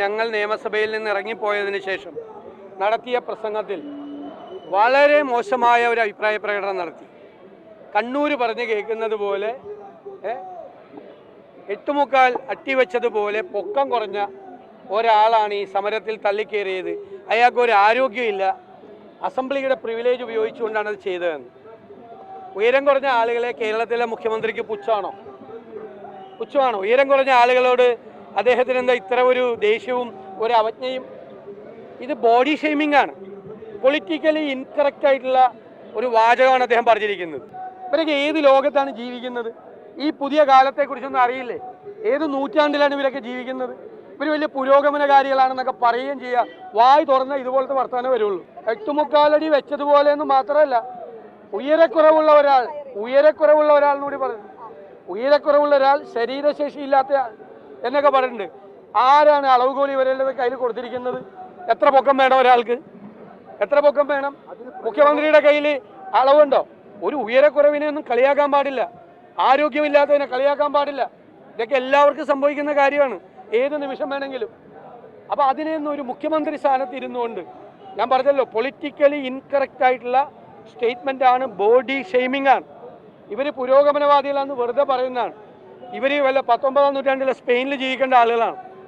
ഞങ്ങൾ നിയമസഭയിൽ നിന്ന് ഇറങ്ങിപ്പോയതിനു ശേഷം നടത്തിയ പ്രസംഗത്തിൽ വളരെ മോശമായ ഒരു അഭിപ്രായ പ്രകടനം നടത്തി. കണ്ണൂർ പറഞ്ഞ് കേൾക്കുന്നത് പോലെ എട്ടുമുക്കാൽ അട്ടിവെച്ചതുപോലെ പൊക്കം കുറഞ്ഞ ഒരാളാണ് ഈ സമരത്തിൽ തള്ളിക്കേറിയത്. അയാൾക്ക് ഒരു ആരോഗ്യമില്ല. അസംബ്ലിയുടെ പ്രിവിലേജ് ഉപയോഗിച്ചുകൊണ്ടാണ് അത് ചെയ്തതെന്ന്. ഉയരം കുറഞ്ഞ ആളുകളെ കേരളത്തിലെ മുഖ്യമന്ത്രിക്ക് പുച്ഛമാണോ പുച്ഛമാണോ? ഉയരം കുറഞ്ഞ ആളുകളോട് അദ്ദേഹത്തിന് എന്താ ഇത്ര ഒരു ദേഷ്യവും ഒരു അവജ്ഞയും? ഇത് ബോഡി ഷെയ്മിംഗ് ആണ്. പൊളിറ്റിക്കലി ഇൻകറക്റ്റ് ആയിട്ടുള്ള ഒരു വാചകമാണ് അദ്ദേഹം പറഞ്ഞിരിക്കുന്നത്. ഇവരൊക്കെ ഏത് ലോകത്താണ് ജീവിക്കുന്നത്? ഈ പുതിയ കാലത്തെക്കുറിച്ചൊന്നും അറിയില്ലേ? ഏത് നൂറ്റാണ്ടിലാണ് ഇവരൊക്കെ ജീവിക്കുന്നത്? ഇവർ വലിയ പുരോഗമനകാരികളാണെന്നൊക്കെ പറയുകയും ചെയ്യുക. വായി തുറന്ന ഇതുപോലത്തെ വർത്തമാനം വരുള്ളൂ. എട്ടുമുക്കാലടി വെച്ചതുപോലെ എന്ന് മാത്രമല്ല ഉയരക്കുറവുള്ള ഒരാൾ ഉയരക്കുറവുള്ള ഒരാൾ കൂടി പറഞ്ഞു ഉയരക്കുറവുള്ള ഒരാൾ ശരീരശേഷി ഇല്ലാത്ത എന്നൊക്കെ പറഞ്ഞിട്ടുണ്ട്. ആരാണ് അളവുകോലി ഇവരുടെ കയ്യിൽ കൊടുത്തിരിക്കുന്നത്? എത്ര പൊക്കം വേണം ഒരാൾക്ക്? എത്ര പൊക്കം വേണം? മുഖ്യമന്ത്രിയുടെ കയ്യിൽ അളവുണ്ടോ? ഒരു ഉയരക്കുറവിനെ ഒന്നും കളിയാക്കാൻ പാടില്ല. ആരോഗ്യമില്ലാത്തതിനെ കളിയാക്കാൻ പാടില്ല. ഇതൊക്കെ എല്ലാവർക്കും സംഭവിക്കുന്ന കാര്യമാണ്. ഏത് നിമിഷം വേണമെങ്കിലും. അപ്പോൾ അതിനെയൊന്നും ഒരു മുഖ്യമന്ത്രി സ്ഥാനത്ത് ഇരുന്നുകൊണ്ട് ഞാൻ പറഞ്ഞല്ലോ പൊളിറ്റിക്കലി ഇൻകറക്റ്റ് ആയിട്ടുള്ള സ്റ്റേറ്റ്മെന്റ് ആണ് ബോഡി ഷെയ്മിംഗ് ആണ്. ഇവർ പുരോഗമനവാദികളാണെന്ന് വെറുതെ പറയുന്നതാണ്. ഇവർ വല്ല പത്തൊമ്പതാം നൂറ്റാണ്ടിലെ സ്പെയിനിൽ ജീവിക്കേണ്ട ആളുകളാണ്.